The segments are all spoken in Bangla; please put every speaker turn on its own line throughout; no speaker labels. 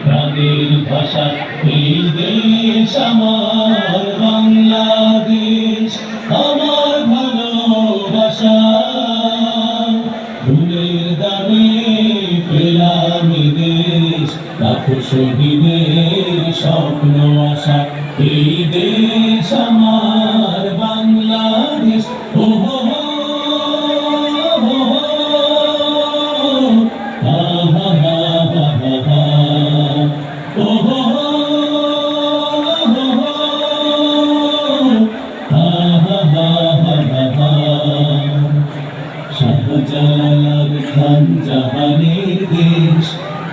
প্রাণের ভাষা এই দেশ আমার বাংলাদেশ আমার ভালোবাসা ফুলের দামে পেলাম দেশ লাখো শহীদের স্বপ্ন আশা এই দেশ আমার বাংলাদেশ ও শাহজালাল খান জাহানের দেশ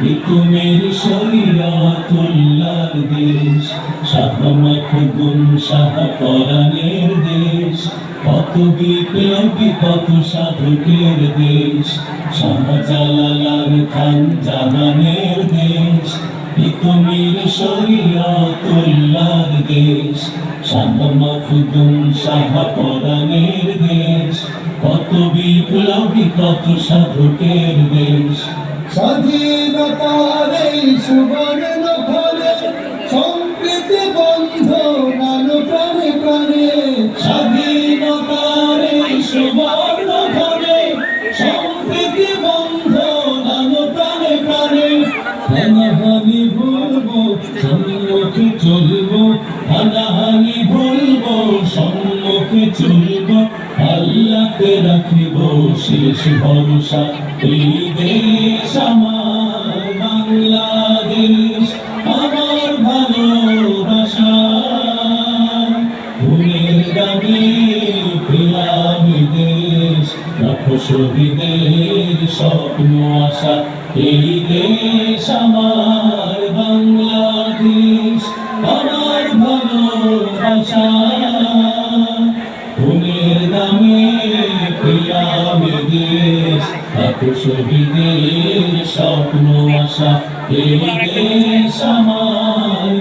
ইকুমের শরীয়তুল্লাহর দেশ শাহ মখদুম শাহ পরাণের দেশ কত বিপ্লবী কত সাধকের দেশ শাহজালাল খান জাহানের দেশ ইকুমের শরীয়তুল্লাহর দেশ শাহ মখদুম শাহ পরাণের দেশ, কত বিপ্লবী, কত সাধকের দেশ।
স্বাধীনতার এই সুবর্ণ
সম্মুখে চলবো, হানাহানি ভুলবো সম্মুখে চলবো, আল্লাহকে রাখিব, শেষ ভরসা এই দেশ আমার, বাংলাদেশ আমার ভালোবাসা। দামে পেলাম দেশ শহীদের স্বপ্ন আশা, এই দেশ আমার বাংলাদেশ, আমার ভালোবাসা। ফুলের দামে পেলাম দেশ লাখো শহীদের স্বপ্ন আশা, এই দেশ আমার